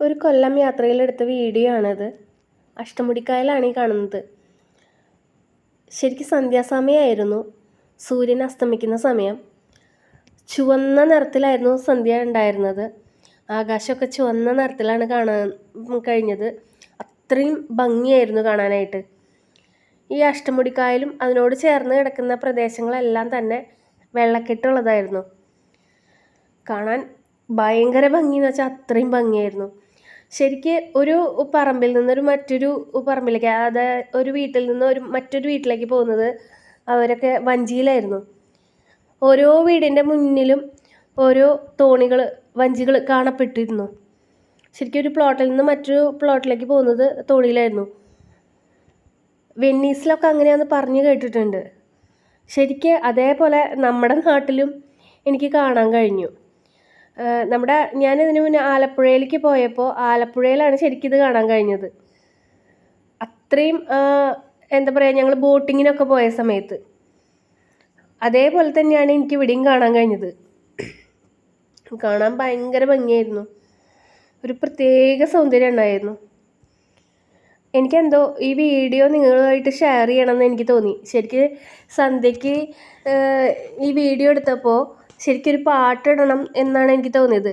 ഒരു കൊല്ലം യാത്രയിലെടുത്ത വീഡിയോ ആണത് അഷ്ടമുടിക്കായലാണ് ഈ കാണുന്നത്. ശരിക്കും സന്ധ്യാസമയമായിരുന്നു സൂര്യൻ അസ്തമിക്കുന്ന സമയം. ചുവന്ന നിറത്തിലായിരുന്നു സന്ധ്യ ഉണ്ടായിരുന്നത്. ആകാശമൊക്കെ ചുവന്ന നിറത്തിലാണ് കാണാൻ കഴിഞ്ഞത്. അത്രയും ഭംഗിയായിരുന്നു കാണാനായിട്ട്. ഈ അഷ്ടമുടിക്കായലും അതിനോട് ചേർന്ന് കിടക്കുന്ന പ്രദേശങ്ങളെല്ലാം തന്നെ വെള്ളക്കെട്ടുള്ളതായിരുന്നു. കാണാൻ ഭയങ്കര ഭംഗി എന്ന് വെച്ചാൽ അത്രയും ഭംഗിയായിരുന്നു. ശരിക്ക് ഒരു പറമ്പിൽ നിന്നൊരു മറ്റൊരു പറമ്പിലേക്ക് അതായത് ഒരു വീട്ടിൽ നിന്ന് ഒരു മറ്റൊരു വീട്ടിലേക്ക് പോകുന്നത് അവരൊക്കെ വഞ്ചിയിലായിരുന്നു. ഓരോ വീടിന്റെ മുന്നിലും ഓരോ തോണികൾ വഞ്ചികൾ കാണപ്പെട്ടിരുന്നു. ശരിക്കും ഒരു പ്ലോട്ടിൽ നിന്ന് മറ്റൊരു പ്ലോട്ടിലേക്ക് പോകുന്നത് തോണിയിലായിരുന്നു. വെന്നീസിലൊക്കെ അങ്ങനെയാന്ന് പറഞ്ഞു കേട്ടിട്ടുണ്ട്. ശരിക്ക് അതേപോലെ നമ്മുടെ നാട്ടിലും എനിക്ക് കാണാൻ കഴിഞ്ഞു. നമ്മുടെ ഞാൻ ഇതിന് മുന്നേ ആലപ്പുഴയിലേക്ക് പോയപ്പോൾ ആലപ്പുഴയിലാണ് ശരിക്കും ഇത് കാണാൻ കഴിഞ്ഞത്. അത്രയും എന്താ പറയുക ഞങ്ങൾ ബോട്ടിങ്ങിനൊക്കെ പോയ സമയത്ത്. അതേപോലെ തന്നെയാണ് എനിക്ക് ഇവിടെയും കാണാൻ കഴിഞ്ഞത്. കാണാൻ ഭയങ്കര ഭംഗിയായിരുന്നു. ഒരു പ്രത്യേക സൗന്ദര്യം ഉണ്ടായിരുന്നു. എനിക്കെന്തോ ഈ വീഡിയോ നിങ്ങളുമായിട്ട് ഷെയർ ചെയ്യണമെന്ന് എനിക്ക് തോന്നി. ശരിക്കും സന്ധ്യയ്ക്ക് ഈ വീഡിയോ എടുത്തപ്പോൾ ശരിക്കൊരു പാട്ടിടണം എന്നാണ് എനിക്ക് തോന്നിയത്.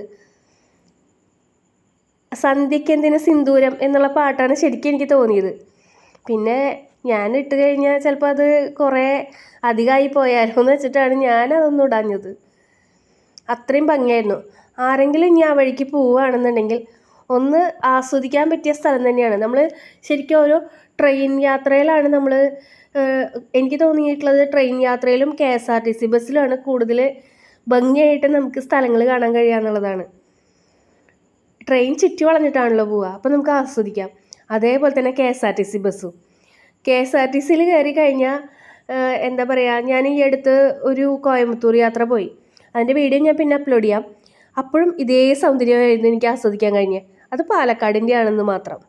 സന്ധ്യയ്ക്ക് എന്തിനു സിന്ദൂരം എന്നുള്ള പാട്ടാണ് ശരിക്കും എനിക്ക് തോന്നിയത്. പിന്നെ ഞാൻ ഇട്ട് കഴിഞ്ഞാൽ ചിലപ്പോൾ അത് കുറേ അധികമായി പോയാലോ എന്ന് വെച്ചിട്ടാണ് ഞാൻ അതൊന്നും ഇടാഞ്ഞത്. അത്രയും ഭംഗിയായിരുന്നു. ആരെങ്കിലും ഇനി ആ വഴിക്ക് പോവുകയാണെന്നുണ്ടെങ്കിൽ ഒന്ന് ആസ്വദിക്കാൻ പറ്റിയ സ്ഥലം തന്നെയാണ്. നമ്മൾ ശരിക്കും ഓരോ ട്രെയിൻ യാത്രയിലാണ് നമ്മൾ എനിക്ക് തോന്നിയിട്ടുള്ളത് ട്രെയിൻ യാത്രയിലും K S R T C ബസ്സിലുമാണ് കൂടുതൽ ഭംഗിയായിട്ട് നമുക്ക് സ്ഥലങ്ങൾ കാണാൻ കഴിയുക എന്നുള്ളതാണ്. ട്രെയിൻ ചുറ്റി വളഞ്ഞിട്ടാണല്ലോ പോവുക. അപ്പോൾ നമുക്ക് ആസ്വദിക്കാം. അതേപോലെ തന്നെ K S R T C ബസ്സും. കെ എസ് ആർ ടി സിയിൽ കയറി കഴിഞ്ഞാൽ എന്താ പറയുക ഞാൻ ഈ അടുത്ത് ഒരു കോയമ്പത്തൂർ യാത്ര പോയി. അതിന്റെ വീഡിയോ ഞാൻ പിന്നെ അപ്ലോഡ് ചെയ്യാം. അപ്പോഴും ഇതേ സൗന്ദര്യമായിരുന്നു എനിക്ക് ആസ്വദിക്കാൻ കഴിഞ്ഞത്. അത് പാലക്കാടിന്റെ ആണെന്ന് മാത്രം.